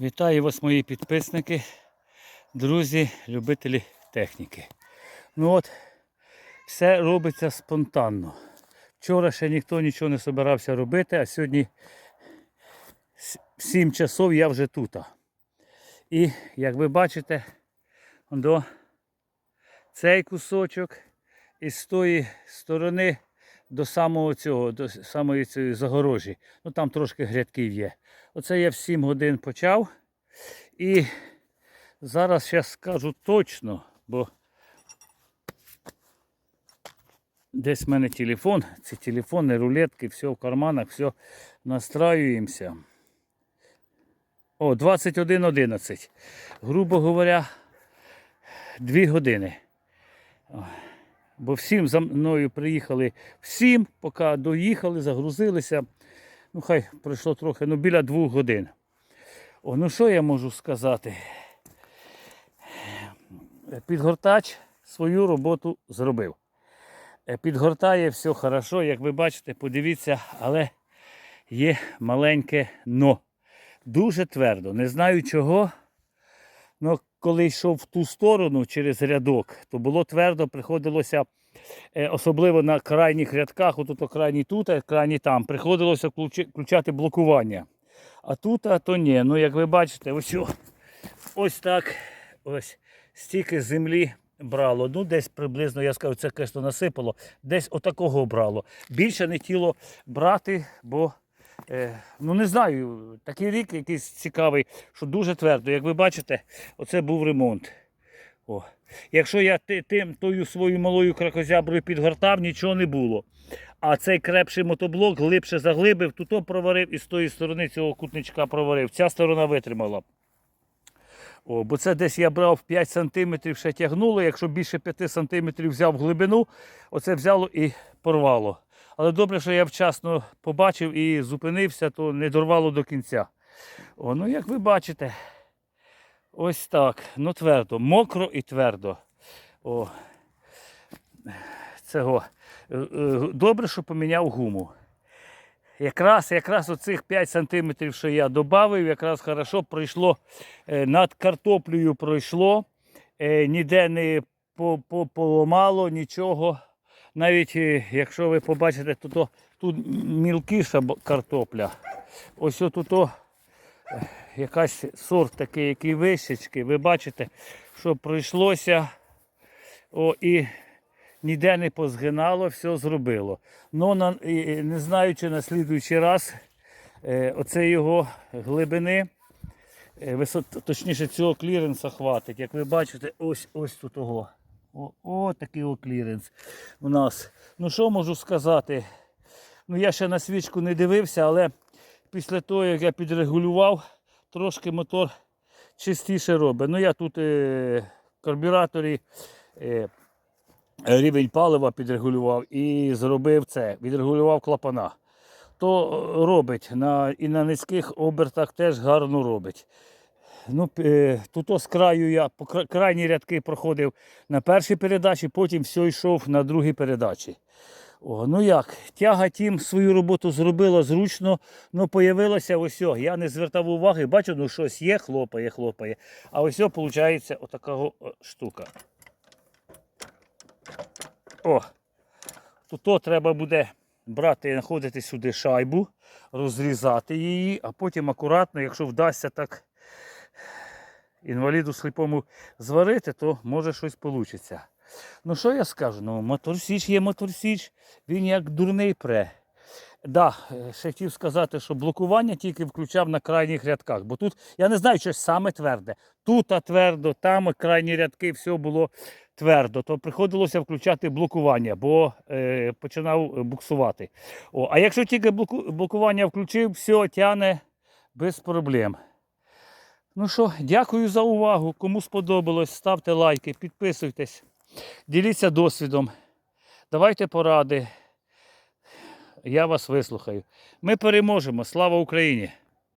Вітаю вас, мої підписники, друзі, любителі техніки. Ну от, все робиться спонтанно. Вчора ще ніхто нічого не збирався робити, а сьогодні 7 часов я вже тут. І як ви бачите, цей кусочок із тої сторони до самого цього, до самої цієї загорожі. Ну там трошки грядків є. Оце я в 7 годин почав. І зараз ще скажу точно, бо десь в мене телефон, ці телефони, рулетки, все в карманах, все настраюємося. О, 21.11. Грубо говоря, 2 години. Бо всім за мною приїхали всім, поки доїхали, загрузилися. Ну, хай пройшло трохи, ну біля двох годин. О, ну що я можу сказати? Підгортач свою роботу зробив. Е, Підгортає все хорошо, як ви бачите, подивіться, але є маленьке но. Дуже твердо. Не знаю чого. Ну, коли йшов в ту сторону через рядок, то було твердо, приходилося, е, особливо на крайніх рядках, отут крайній тут, а крайній там, приходилося включати блокування. А тут, а то ні. Ну, як ви бачите, ось, ось так ось стільки землі брало. Ну, десь приблизно, я скажу, це звісно, насипало, десь отакого брало. Більше не тіло брати, бо. Е, ну не знаю, такий рік якийсь цікавий, що дуже твердо. Як ви бачите, оце був ремонт. О. Якщо я тим тою свою малою кракозяброю підгортав, нічого не було. А цей крепший мотоблок глибше заглибив, тут проварив і з тої сторони цього кутничка проварив. Ця сторона витримала. О, бо це десь я брав 5 см, ще тягнуло. Якщо більше 5 см взяв глибину, оце взяло і порвало. Але добре, що я вчасно побачив і зупинився, то не дорвало до кінця. О, ну як ви бачите, ось так. Ну твердо, мокро і твердо. О, цього. Е, е, Добре, що поміняв гуму. Якраз, якраз оцих 5 см, що я додав, якраз хорошо пройшло е, над картоплею пройшло, ніде не по- по- поламало нічого. Навіть е, якщо ви побачите, то, то тут мілкіша картопля. Ось тут якась сорт такий, який вишечки. Ви бачите, що пройшлося о, і ніде не позгинало, все зробило. Ну, на, не знаю, чи на слідуючий раз е, оце його глибини, е, висот, точніше цього кліренса хватить. Як ви бачите, ось ось тут того. О, о, такий о кліренс у нас. Ну що можу сказати? Ну я ще на свічку не дивився, але після того, як я підрегулював, трошки мотор чистіше робить. Ну я тут е, карбюраторі е, рівень палива підрегулював і зробив це, відрегулював клапана. То робить на, і на низьких обертах теж гарно робить. Ну, е, тут з краю я по крайні рядки проходив на першій передачі, потім все йшов на другій передачі. О, ну як, тяга тім свою роботу зробила зручно, ну появилося ось, я не звертав уваги, бачу, ну щось є, хлопає, хлопає. А ось о, виходить отака штука. О, тут треба буде брати знаходити сюди шайбу, розрізати її, а потім акуратно, якщо вдасться так інваліду сліпому зварити, то може щось вийде. Ну що я скажу? Ну, моторсіч є моторсіч, він як дурний пре. Да, е, ще хотів сказати, що блокування тільки включав на крайніх рядках, бо тут, я не знаю, щось саме тверде. Тут а твердо, там крайні рядки, все було твердо. То приходилося включати блокування, бо е, починав буксувати. О, а якщо тільки блокування включив, все тяне без проблем. Ну що, дякую за увагу. Кому сподобалось, ставте лайки, підписуйтесь, діліться досвідом. Давайте поради. Я вас вислухаю. Ми переможемо. Слава Україні!